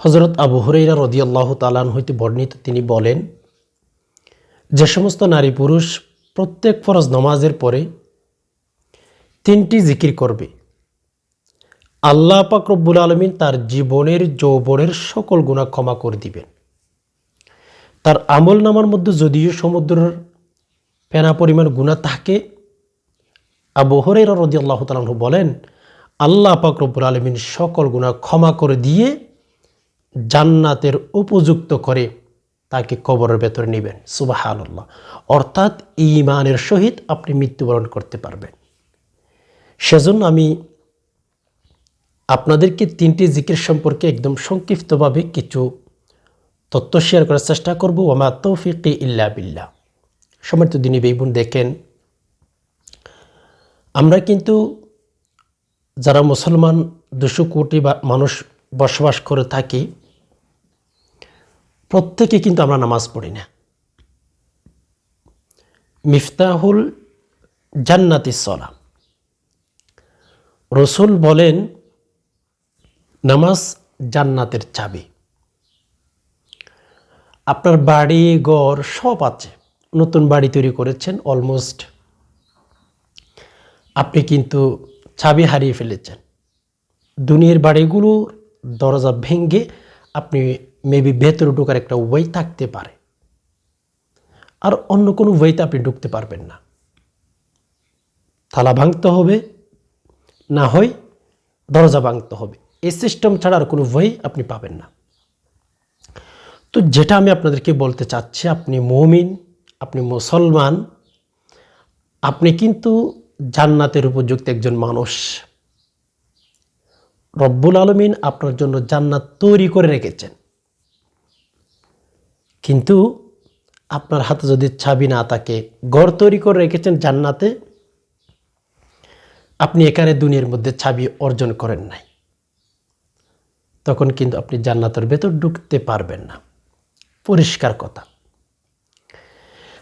হজরত আবু হরেইরা রদিয়াল্লাহ তালান হইতে বর্ণিত, তিনি বলেন, যে সমস্ত নারী পুরুষ প্রত্যেক ফরজ নমাজের পরে তিনটি জিকির করবে। আল্লাহ পাক রব্বুল আলমিন তার জীবনের যৌবনের সকল গুণা ক্ষমা করে দিবেন। তার আমল নামার মধ্যে যদিও সমুদ্রের ফেনা পরিমাণ গুণা থাকে, আবু হরেরা রদি আল্লাহ তালু বলেন, আল্লাহ পাক রব্বুল আলমিন সকল গুণা ক্ষমা করে দিয়ে জান্নাতের উপযুক্ত করে তাকে কবরের ভেতরে নেবেন। সুবাহ আল্লাহ অর্থাৎ ইমানের সহিত আপনি মৃত্যুবরণ করতে পারবেন। সেজন্য আমি আপনাদেরকে তিনটি জিকির সম্পর্কে একদম সংক্ষিপ্তভাবে কিছু তথ্য শেয়ার করার চেষ্টা করব। ওমা তৌফিক ইল্লা বিল্লাহ। সমর্থ দিনী বেগুন দেখেন, আমরা কিন্তু যারা মুসলমান দুশো কোটি বা মানুষ বসবাস করে থাকি, প্রত্যেকে কিন্তু আমরা নামাজ পড়ি না। মিফতাহুল জান্নাতি সলা। রসুল বলেন, নামাজ জান্নাতের চাবি। আপনার বাড়ি, ঘর সব আছে। নতুন বাড়ি তৈরি করেছেন অলমোস্ট আপনি কিন্তু চাবি হারিয়ে ফেলেছেন। দুনিয়ার বাড়িগুলোর দরজা ভেঙে আপনি মেবি ভেতরে ঢোকার একটা ওয়ে থাকতে পারে। আর অন্য কোনো ওয়েতে আপনি ঢুকতে পারবেন না। থালা ভাঙতে হবে, না হয় দরজা ভাঙতে হবে। এই সিস্টেম ছাড়া আর কোনো ওয়ে আপনি পাবেন না। তো যেটা আমি আপনাদেরকে বলতে চাচ্ছি, আপনি মমিন, আপনি মুসলমান, আপনি কিন্তু জান্নাতের উপযুক্ত একজন মানুষ। রব্বুল আলমিন আপনার জন্য জান্নাত তৈরি করে রেখেছেন। কিন্তু আপনার হাতে যদি ছাবি না থাকে, ঘর তৈরি করে রেখেছেন জান্নাতে, আপনি এখানে দুনিয়ার মধ্যে ছাবি অর্জন করেন নাই। তখন কিন্তু আপনি জান্নাতের ভেতর ঢুকতে পারবেন না। পরিষ্কার কথা।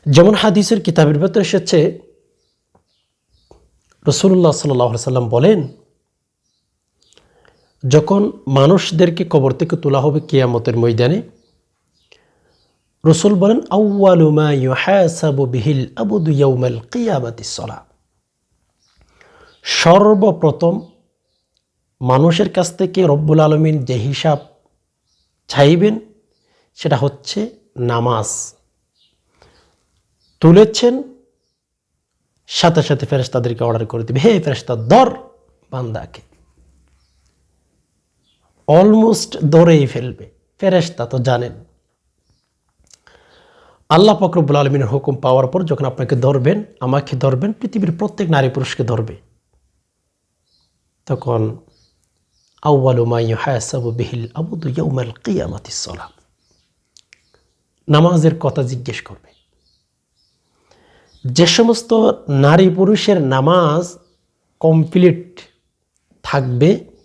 যেমন হাদিসের কিতাবের ভেতর এসেছে রসুল্লাহ সাল্লাহ সাল্লাম বলেন যখন মানুষদেরকে কবর থেকে তোলা হবে কেয়ামতের ময়দানে, রসুল বলেন বিহিল আবুদু সলা সর্বপ্রথম মানুষের কাছ থেকে রব্বুল আলমিন যে হিসাব চাইবেন, সেটা হচ্ছে নামাজ। তুলেছেন, সাথে সাথে ফেরেস্তাদেরকে অর্ডার করে দেবে। হে ফেরেস্তা দর, বান্দাকে। অলমোস্ট ধরেই ফেলবে। ফেরেস্তা তো জানেন। আল্লাহ ফকরবুল আলমিনের হুকুম পাওয়ার পর যখন আপনাকে ধরবেন, আমাকে ধরবেন, পৃথিবীর প্রত্যেক নারী পুরুষকে ধরবে। তখন নামাজের কথা জিজ্ঞেস করবে। যে সমস্ত নারী পুরুষের নামাজ কমপ্লিট থাকবে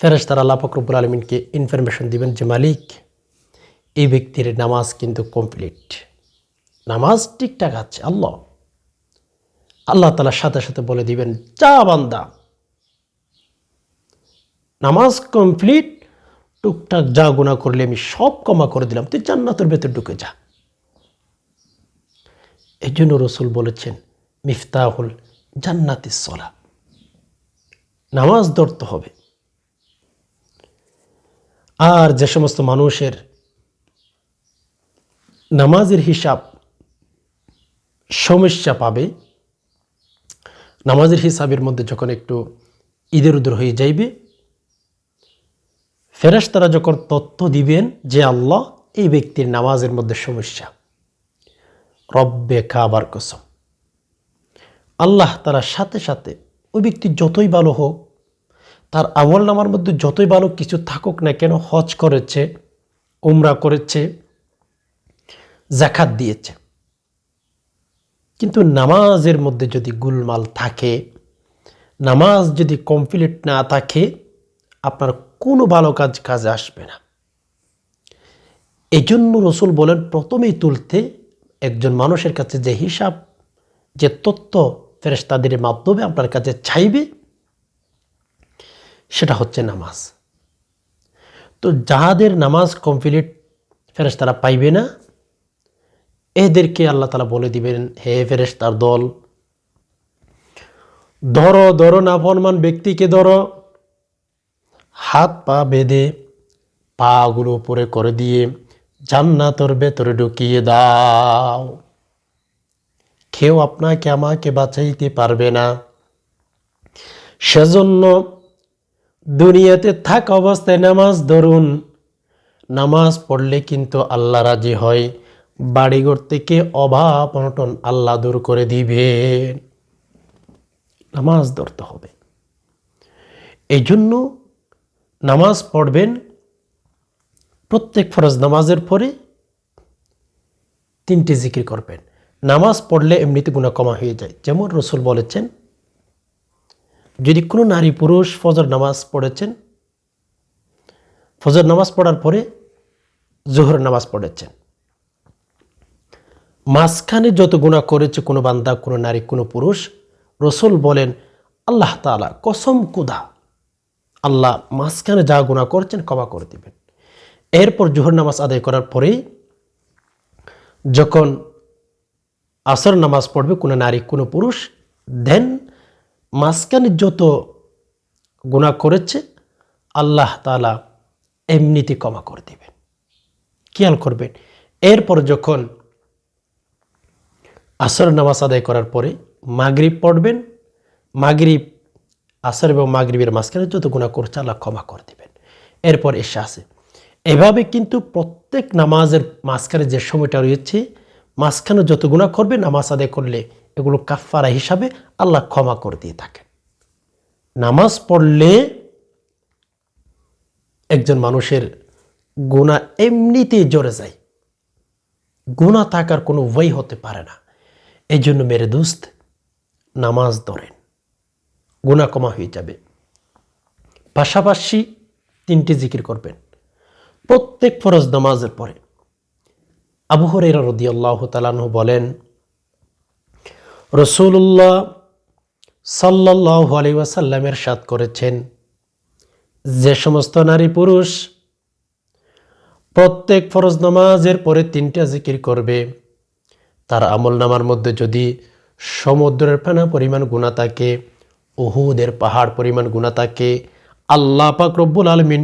ফেরেস্তার আল্লাহ ফকরবুল আলমিনকে ইনফরমেশন দিবেন যে, মালিক, এই ব্যক্তির নামাজ কিন্তু কমপ্লিট নামাজ ঠিকঠাক আছে, আল্লাহ। আল্লাহ তালার সাথে সাথে বলে দিবেন, যা বান্দা, নামাজ কমপ্লিট টুকটাক যা গুণা করলে আমি সব ক্ষমা করে দিলাম, তুই জান্নাতের ভেতর ঢুকে যা। এই জন্য রসুল বলেছেন, মিফতাহুল জান্নাতি সলা। নামাজ ধরতে হবে। আর যে সমস্ত মানুষের নামাজের হিসাব সমস্যা পাবে, নামাজের হিসাবের মধ্যে যখন একটু ঈদের উদর হয়ে যাইবে ফেরাস তারা যখন তথ্য দিবেন যে আল্লাহ এই ব্যক্তির নামাজের মধ্যে সমস্যা, রব্বে খাবার কসম। আল্লাহ তারা সাথে সাথে ওই ব্যক্তি যতই ভালো হোক তার আমল নামার মধ্যে যতই ভালো কিছু থাকুক না কেন হজ করেছে, উমরা করেছে, জাকাত দিয়েছে। কিন্তু নামাজের মধ্যে যদি গুলমাল থাকে, নামাজ যদি কমপ্লিট না থাকে, আপনার কোনো ভালো কাজ, কাজে আসবে না। এই জন্য রসুল বলেন, প্রথমেই তুলতে একজন মানুষের কাছে যে হিসাব, যে তথ্য ফেরেস্তাদের মাধ্যমে আপনার কাছে চাইবে সেটা হচ্ছে নামাজ। তো যাহাদের নামাজ কমপ্লিট ফেরেস তারা পাইবে না, এদেরকে আল্লাহ তালা বলে দিবেন, হে ফেরেস তার দল, ধরো ধরো না ফরমান ব্যক্তিকে ধরো, হাত পা বেঁধে পাগুলো উপরে করে দিয়ে জান্নাতর ভেতরে ঢুকিয়ে দাও। কেউ আপনাকে, আমাকে বাঁচাইতে পারবে না। সেজন্য দুনিয়াতে থাক অবস্থায় নামাজ ধরুন। নামাজ পড়লে কিন্তু আল্লাহ রাজি হয়। বাড়িঘর থেকে অভাব অনটন আল্লাহ দূর করে দিবেন নামাজ ধরতে হবে। এই জন্য নামাজ পড়বেন প্রত্যেক ফরজ নামাজের পরে তিনটি জিকির করবেন। নামাজ পড়লে এমনিতে গুণা কমা হয়ে যায়। যেমন রসুল বলেছেন যদি কোনো নারী পুরুষ ফজর নামাজ পড়েছেন, ফজর নামাজ পড়ার পরে জোহর নামাজ পড়েছেন, মাঝখানে যত গুণা করেছে কোনো বান্দা, কোনো নারী, কোনো পুরুষ, রসুল বলেন, আল্লাহ তালা কসম কুদা, আল্লাহ মাঝখানে যা গুণা করছেন ক্ষমা করে দিবেন। এরপর জোহর নামাজ আদায় করার পরেই যখন আসর নামাজ পড়বে কোনো নারী, কোনো পুরুষ দেন মাঝখানে যত গুণা করেছে, আল্লাহ তালা এমনিতে ক্ষমা করে দিবেন। খেয়াল করবেন, এরপর যখন আসর নামাজ আদায় করার পরে মাগরিব পড়বেন, মাগরিব আসর এবং মাগরিবের মাঝখানে যত গুণা করছে, আল্লাহ ক্ষমা করে দিবেন। এরপর এসে আসে। এভাবে কিন্তু প্রত্যেক নামাজের মাঝখানে যে সময়টা রয়েছে, মাঝখানে যত গুণা করবে, নামাজ আদায় করলে এগুলো কাফারা হিসাবে আল্লাহ ক্ষমা করে দিয়ে থাকেন নামাজ পড়লে একজন মানুষের গুণা এমনিতেই জড়ে যায়। গুণা থাকার কোনো উপায় হতে পারে না। এই জন্য মেরে দুস্ত, নামাজ ধরেন। গুণা কমা হয়ে যাবে। পাশাপাশি তিনটি জিকির করবেন। প্রত্যেক ফরজ নামাজের পরে। আবু হরেরা রদি আল্লাহ বলেন রসুল্লাহ সাল্লাহ আলী ওয়াসাল্লামের সাদ করেছেন। যে সমস্ত নারী পুরুষ প্রত্যেক ফরজ নামাজের পরে তিনটা জিকির করবে, তার আমল নামার মধ্যে যদি সমুদ্রের ফেনা পরিমাণ গুণা থাকে, উহুদের পাহাড় পরিমাণ গুণা থাকে, আল্লাহ পাক রব্বুল আলমিন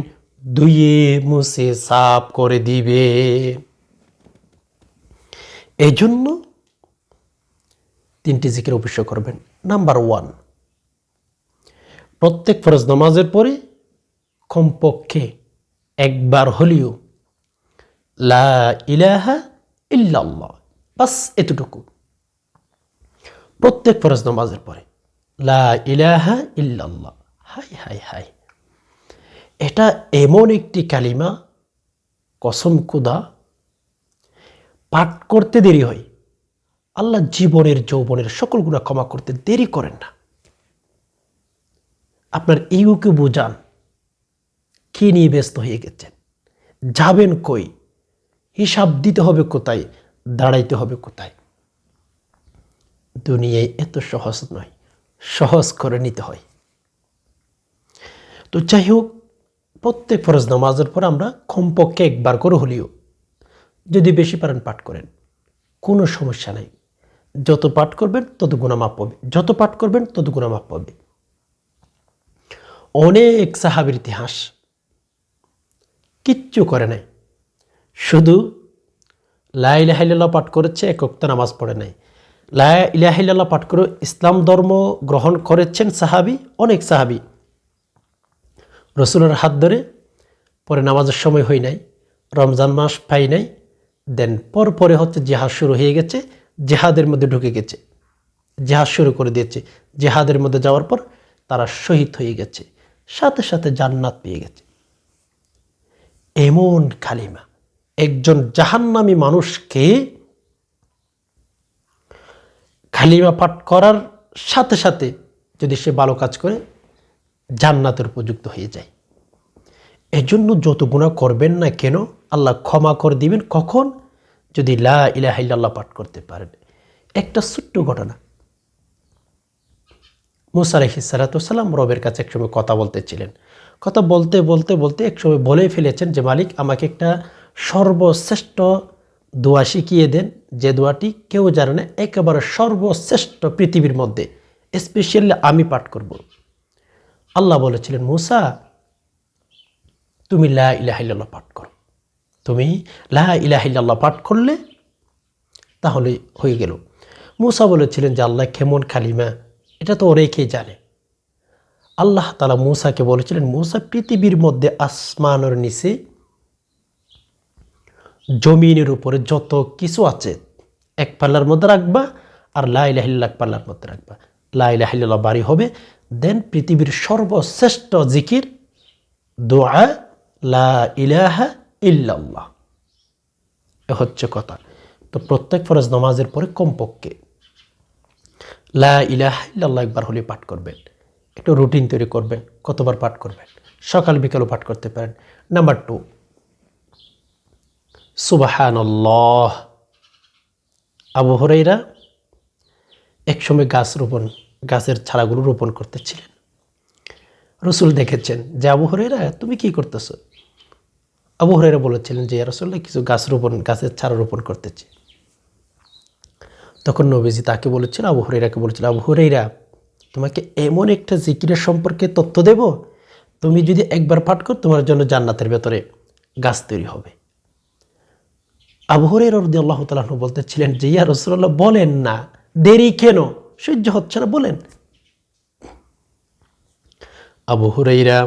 ধুয়ে মুছে সাফ করে দিবে। এই জন্য তিনটি জিকির অবশ্য করবেন। নাম্বার ওয়ান প্রত্যেক ফরজ নামাজের পরে কমপক্ষে একবার হলেও লা ইলাহা ইল্লাল্লাহ, বাস এতটুকু। প্রত্যেক ফরজ নামাজের পরে লা ইলাহা ইল্লাল্লাহ, হাই হাই হাই। এটা এমন একটি কালিমা, কসম কুদা, পাঠ করতে দেরি হয়। আল্লাহ জীবনের, যৌবনের সকল গুণা ক্ষমা করতে দেরি করেন না। আপনার ইউকে বোঝান, কি নিয়ে ব্যস্ত হয়ে গেছেন? যাবেন কই? হিসাব দিতে হবে কোথায়? দাঁড়াইতে হবে কোথায়? দুনিয়ায় এত সহজ নয়, সহজ করে নিতে হয়। তো যাই হোক, প্রত্যেক ফরজ নামাজের পর আমরা কমপক্ষে একবার করে হলেও যদি বেশি পারেন পাঠ করেন, কোনো সমস্যা নাই। যত পাঠ করবেন, তত গুণামাপ পাবে যত পাঠ করবেন, তত গুণামাপ পাবে অনেক সাহাবির ইতিহাস। কিচ্ছু করে নাই। শুধু লাইলাহিল্লাহ পাঠ করেছে একক্ত নামাজ পড়ে নাই। লা ইলাহিল্লাহ পাঠ করে ইসলাম ধর্ম গ্রহণ করেছেন সাহাবি, অনেক সাহাবি। রসুলের হাত ধরে পরে নামাজের সময় হই নাই, রমজান মাস পাই নাই, দেন পর পরে হচ্ছে জেহাদ শুরু হয়ে গেছে জেহাদের মধ্যে ঢুকে গেছে। জেহাদ শুরু করে দিয়েছে। জেহাদের মধ্যে যাওয়ার পর তারা শহীদ হয়ে গেছে। সাথে সাথে জান্নাত পেয়ে গেছে। এমন খালিমা, একজন জাহান্নামী মানুষকে খালিমা পাঠ করার সাথে সাথে যদি সে ভালো কাজ করে, জান্নাতের উপযুক্ত হয়ে যায়। এজন্য যত গুণা করবেন না কেন, আল্লাহ ক্ষমা করে দিবেন। কখন? যদি লা ইলাহাল্লাহ পাঠ করতে পারেন। একটা ছোট্ট ঘটনা। মুসা আলহিসাল্লাম রবের কাছে একসময় কথা বলতেছিলেন। কথা বলতে বলতে বলতে এক সময় বলেই ফেলেছেন যে, মালিক, আমাকে একটা সর্বশ্রেষ্ঠ দোয়া শিখিয়ে দেন। যে দোয়াটি কেউ জানে না, একেবারে সর্বশ্রেষ্ঠ পৃথিবীর মধ্যে স্পেশালি আমি পাঠ করব। আল্লাহ বলেছিলেন, মুসা, তুমি লা ইলাহিল্লাহ পাঠ করো। তুমি লা ইলাহিল্লাহ পাঠ করলে তাহলে হয়ে গেল। মুসা বলেছিলেন যে আল্লাহ কেমন কালিমা, এটা তো অনেকেই জানে। আল্লাহ তালা মুসাকে বলেছিলেন, মুসা পৃথিবীর মধ্যে আসমানের নিচে জমিনের উপরে যত কিছু আছে এক পাল্লার মধ্যে রাখবা আর লাইলাহিল্লা এক পাল্লার মধ্যে রাখবা। লাইলাহিল্লা বাড়ি হবে। দেন পৃথিবীর সর্বশ্রেষ্ঠ জিকির, দোয়া, লা ইলাহা ইল্লাল্লাহ। এ হচ্ছে কথা। তো প্রত্যেক ফরজ নামাজের পরে কমপক্ষে লা ইলাহা ইল্লাল্লাহ একবার হলে পাঠ করবেন। একটু রুটিন তৈরি করবেন, কতবার পাঠ করবেন, সকাল বিকালও পাঠ করতে পারেন। নাম্বার টু, সুবাহানল্লাহ। আবু হরাইরা একসময় গাছ রোপণ, গাছের ছাড়াগুলো রোপণ করতেছিলেন। রসুল দেখেছেন যে, আবু হরাইরা তুমি কি করতেছো? আবু হরাইরা বলেছিলেন যে রসুল্লাহ কিছু গাছ রোপণ, গাছের ছাড়া রোপণ করতেছে। তখন নবীজি তাকে বলেছিল আবু হরাইরাকে বলেছিল আবু হরাইরা তোমাকে এমন একটা জিকিরের সম্পর্কে তথ্য দেব, তুমি যদি একবার পাঠ কর, তোমার জন্য জান্নাতের ভেতরে গাছ তৈরি হবে। আবু হরের রদি আল্লাহ তালাহ বলতেছিলেন যে, ইয়া রসুল্লাহ বলেন না, দেরি কেন? সহ্য হচ্ছে না, বলেন। আবু হুরাইরা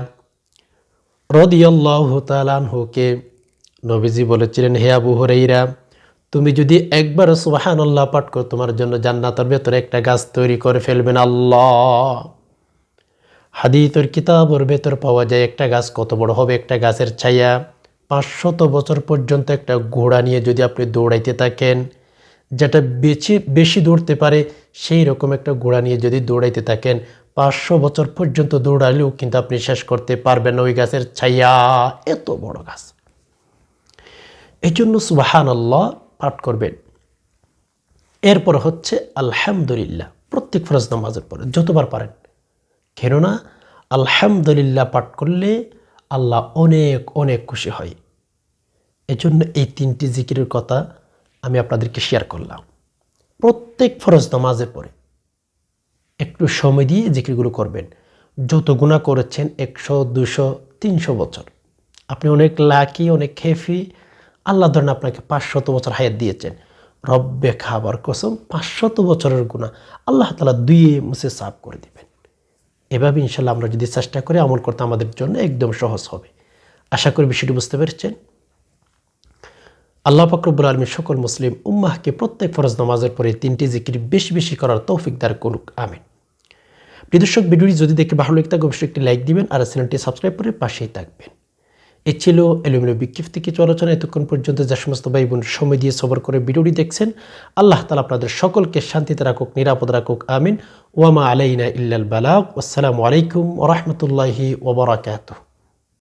রদিয়াল্লাহ নবীজি বলেছিলেন, হে আবু হুরাইরা, তুমি যদি একবার সুবাহান আল্লাহ পাঠ করো, তোমার জন্য জান্নাতের ভেতরে একটা গাছ তৈরি করে ফেলবেন আল্লাহ। হাদিতর কিতাবর ভেতর পাওয়া যায়, একটা গাছ কত বড় হবে, একটা গাছের ছায়া পাঁচশত বছর পর্যন্ত একটা ঘোড়া নিয়ে যদি আপনি দৌড়াইতে থাকেন, যেটা বেশি বেশি দৌড়তে পারে সেই রকম একটা ঘোড়া নিয়ে যদি দৌড়াইতে থাকেন পাঁচশো বছর পর্যন্ত দৌড়ালেও কিন্তু আপনি শেষ করতে পারবেন ওই গাছের ছাইয়া, এত বড় গাছ। এই জন্য সুবাহান আল্লাহ পাঠ করবেন। এরপর হচ্ছে আলহামদুলিল্লাহ, প্রত্যেক ফরজ নামাজের পরে, যতবার পারেন। কেননা আলহামদুলিল্লাহ পাঠ করলে আল্লাহ অনেক অনেক খুশি হয়। এজন্য এই তিনটি জিকিরের কথা আমি আপনাদেরকে শেয়ার করলাম। প্রত্যেক ফরজ নামাজের পরে একটু সময় দিয়ে জিকিরগুলো করবেন। যত গুণা করেছেন একশো, দুশো, তিনশো বছর। আপনি অনেক লাকি, অনেক খেফি। আল্লাহ ধরেন আপনাকে পাঁচশত বছর হায়াত দিয়েছেন। রব্বে খাবার কসম, পাঁচশত বছরের গুণা আল্লাহ তালা দুইয়ে মুছে সাফ করে দিবেন। এভাবে ইনশাল্লাহ আমরা যদি চেষ্টা করি আমল করতে আমাদের জন্য একদম সহজ হবে। আশা করি বিষয়টি বুঝতে পেরেছেন। আল্লাহ ফকরবুল আলমী সকল মুসলিম উম্মাহকে প্রত্যেক ফরজ নামাজের পরে তিনটি জিকির বেশি বেশি করার তৌফিক দার করুক, আমিন। প্রিদর্শক ভিডিওটি যদি দেখে ভালো লাগে থাকে, অবশ্যই একটি লাইক দিবেন আর চ্যানেলটি সাবস্ক্রাইব করে পাশেই থাকবেন। এ ছিল এলোমেলো বিক্ষিপ্তি কিছু আলোচনা এতক্ষণ পর্যন্ত যে সমস্ত ভাই বোন সময় দিয়ে সবর করে ভিডিওটি দেখছেন। আল্লাহ তালা আপনাদের সকলকে শান্তিতে রাখুক, নিরাপদ রাখুক, আমিন। ওয়ামা আলাইনা ইল্লাল বালাক আসসালামু আলাইকুম ওরহমতুল্লাহি ওবরাকাতুহ